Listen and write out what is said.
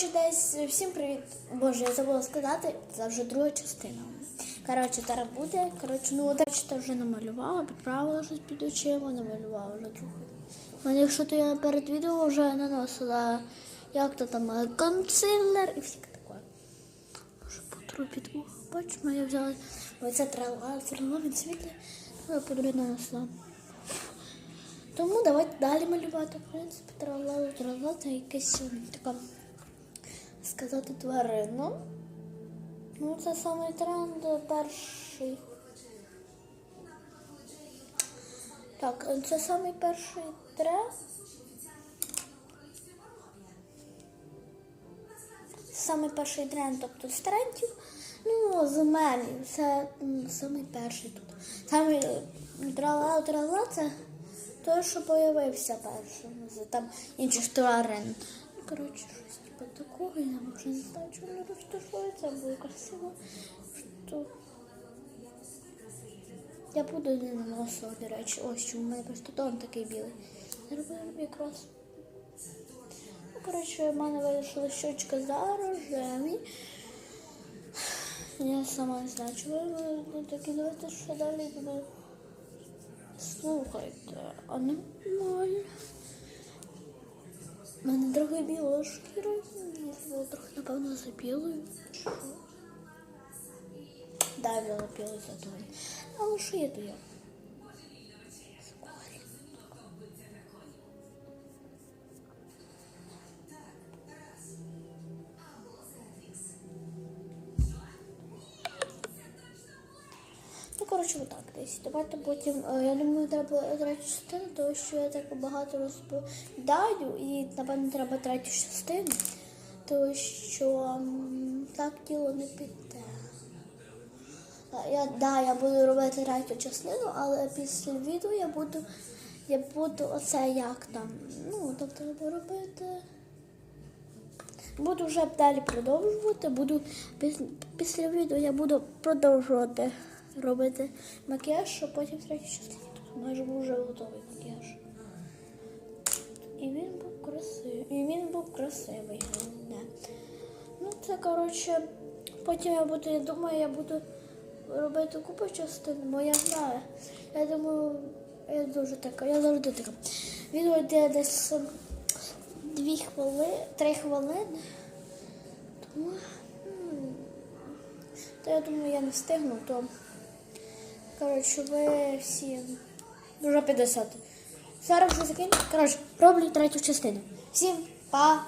коротше, десь всім привіт. Боже, я забула сказати, це вже друга частина. Коротше, зараз буде. Коротше, ну бачите, вже намалювала, підправила щось під очима, намалювала вже трохи. Ну, якщо то я перед відео вже наносила, як то там е, консилер і всяке таке. Може, пудру під вухо. Бачимо, я взяла. Оце трава, трава від світлі, то я пудру нанесла. Тому давайте далі малювати. В принципі, трава, трава це якесь така сказати тварину. Ну, це самий тренд перший. Так, це самий перший тренд. Самий перший тренд, тобто з трендів. Ну, з мемів. Це самий перший тут. Самий трала трала це той, що появився першим там інших тварин. Ну, коротше, щось типу такого, я вже не знаю, чому не розташується, було красиво. Що... Я буду не наносила, до речі, ось чому мене просто тон такий білий. Зробила якраз. Ну, коротше, в мене вирішила щочка за рожеві. Я сама не знаю, чого я такі давайте що далі буде. Слухайте, а нормально. У мене трохи біла шкіра. Трохи, напевно, за білою. Що? Да, біло білою за того. Але що я то Коротше, отак десь. Давайте потім, е, я думаю, треба третю частину, тому що я так багато розповідаю, і, напевно, треба третю частину, тому що так діло не піде. Е, Я, да, я буду робити третю частину, але після відео я буду, я буду оце як там, ну, тобто буду робити. Буду вже далі продовжувати. Буду піс- після відео я буду продовжувати робити макіяж, щоб потім в третій частині тут майже був вже готовий макіяж. І він був красивий. І він був красивий. головне. Ну, це коротше. Потім я буду, я думаю, я буду робити купу частин, бо я знаю. Я думаю, я дуже така, я завжди така. Відео йде десь ем, дві хвилини, три хвилини. Тому, то я думаю, я не встигну, то Коротше, ви всі вже 50. Зараз вже закинь. Коротше, роблю третю частину. Всім па!